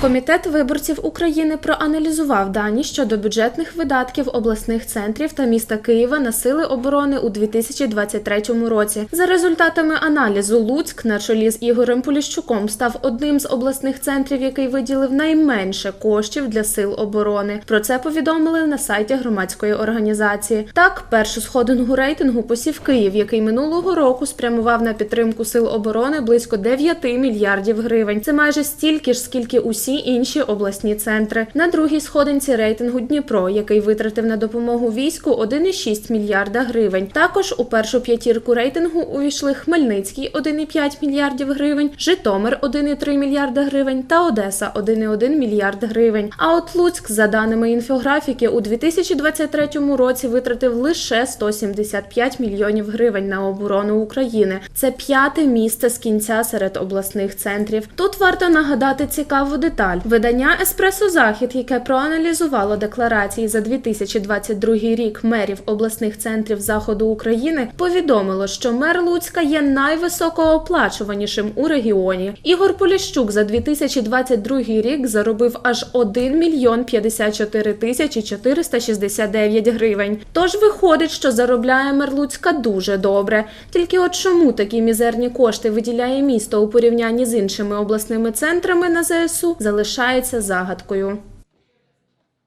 Комітет виборців України проаналізував дані щодо бюджетних видатків обласних центрів та міста Києва на сили оборони у 2023 році. За результатами аналізу, Луцьк на чолі з Ігорем Поліщуком став одним з обласних центрів, який виділив найменше коштів для сил оборони. Про це повідомили на сайті громадської організації. Так, першу сходингу рейтингу посів Київ, який минулого року спрямував на підтримку сил оборони близько 9 мільярдів гривень. Це майже стільки ж, скільки усі інші обласні центри. На другій сходинці рейтингу Дніпро, який витратив на допомогу війську 1,6 мільярда гривень. Також у першу п'ятірку рейтингу увійшли Хмельницький 1,5 мільярдів гривень, Житомир 1,3 мільярда гривень та Одеса 1,1 мільярд гривень. А от Луцьк, за даними інфографіки, у 2023 році витратив лише 175 мільйонів гривень на оборону України. Це п'яте місце з кінця серед обласних центрів. Тут варто нагадати цікаву деталь. Видання Еспресо Захід, яке проаналізувало декларації за 2022 рік мерів обласних центрів заходу України, повідомило, що мер Луцька є найвисокооплачуванішим у регіоні. Ігор Поліщук за 2022 рік заробив аж 1 мільйон 54 тисячі 469 гривень. Тож виходить, що заробляє мер Луцька дуже добре. Тільки от чому такі мізерні кошти виділяє місто у порівнянні з іншими обласними центрами на ЗСУ, залишається загадкою.